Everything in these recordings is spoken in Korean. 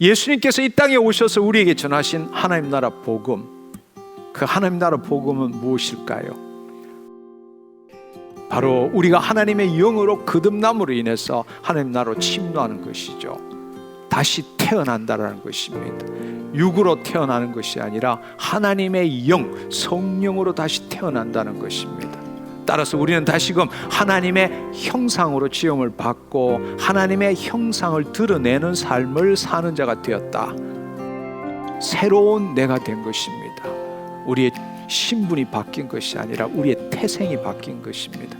예수님께서 이 땅에 오셔서 우리에게 전하신 하나님 나라 복음, 그 하나님 나라 복음은 무엇일까요? 바로 우리가 하나님의 영으로 거듭남으로 인해서 하나님 나라로 침노하는 것이죠. 다시 태어난다라는 것입니다. 육으로 태어나는 것이 아니라 하나님의 영, 성령으로 다시 태어난다는 것입니다. 따라서 우리는 다시금 하나님의 형상으로 지음을 받고 하나님의 형상을 드러내는 삶을 사는 자가 되었다. 새로운 내가 된 것입니다. 우리의 신분이 바뀐 것이 아니라 우리의 태생이 바뀐 것입니다.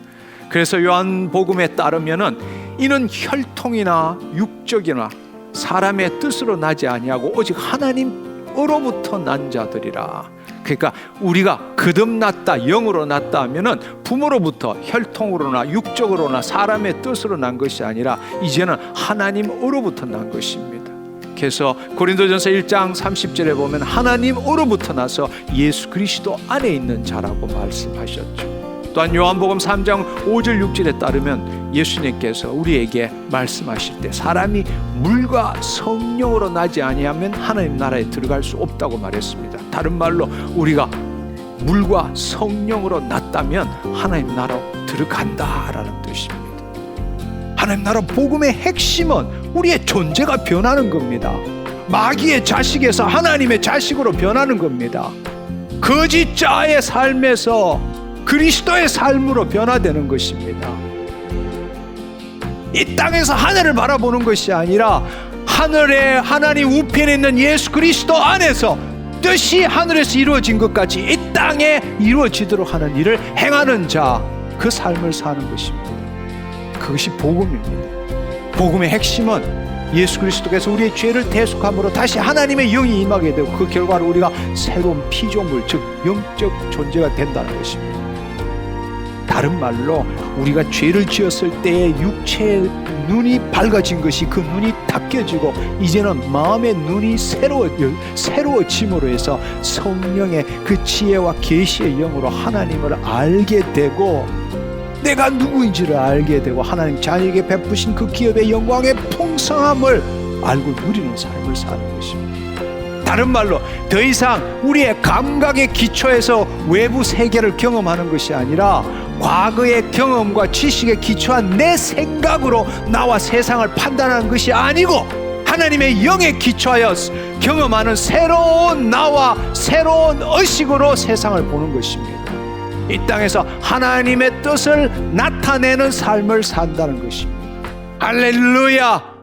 그래서 요한복음에 따르면은 이는 혈통이나 육적이나 사람의 뜻으로 나지 아니하고 오직 하나님으로부터 난 자들이라. 그러니까 우리가 거듭났다 영으로 났다 하면은 부모로부터 혈통으로나 육적으로나 사람의 뜻으로 난 것이 아니라 이제는 하나님으로부터 난 것입니다. 그래서 고린도전서 1장 30절에 보면 하나님으로부터 나서 예수 그리스도 안에 있는 자라고 말씀하셨죠. 또한 요한복음 3장 5절 6절에 따르면 예수님께서 우리에게 말씀하실 때 사람이 물과 성령으로 나지 아니하면 하나님 나라에 들어갈 수 없다고 말했습니다. 다른 말로 우리가 물과 성령으로 났다면 하나님 나라로 들어간다라는 뜻입니다. 하나님 나라 복음의 핵심은 우리의 존재가 변하는 겁니다. 마귀의 자식에서 하나님의 자식으로 변하는 겁니다. 거짓 자의 삶에서 그리스도의 삶으로 변화되는 것입니다. 이 땅에서 하늘을 바라보는 것이 아니라 하늘에 하나님 우편에 있는 예수 그리스도 안에서 뜻이 하늘에서 이루어진 것 같이 이 땅에 이루어지도록 하는 일을 행하는 자, 그 삶을 사는 것입니다. 그것이 복음입니다. 복음의 핵심은 예수 그리스도께서 우리의 죄를 대속함으로 다시 하나님의 영이 임하게 되고 그 결과로 우리가 새로운 피조물 즉 영적 존재가 된다는 것입니다. 다른 말로 우리가 죄를 지었을 때의 육체의 눈이 밝아진 것이 그 눈이 닦여지고 이제는 마음의 눈이 새로워 새로워짐으로 해서 성령의 그 지혜와 계시의 영으로 하나님을 알게 되고 내가 누구인지를 알게 되고 하나님 자녀에게 베푸신 그 기업의 영광의 풍성함을 알고 누리는 삶을 사는 것입니다. 다른 말로 더 이상 우리의 감각의 기초에서 외부 세계를 경험하는 것이 아니라 과거의 경험과 지식에 기초한 내 생각으로 나와 세상을 판단하는 것이 아니고 하나님의 영에 기초하여 경험하는 새로운 나와 새로운 의식으로 세상을 보는 것입니다. 이 땅에서 하나님의 뜻을 나타내는 삶을 산다는 것입니다. 할렐루야!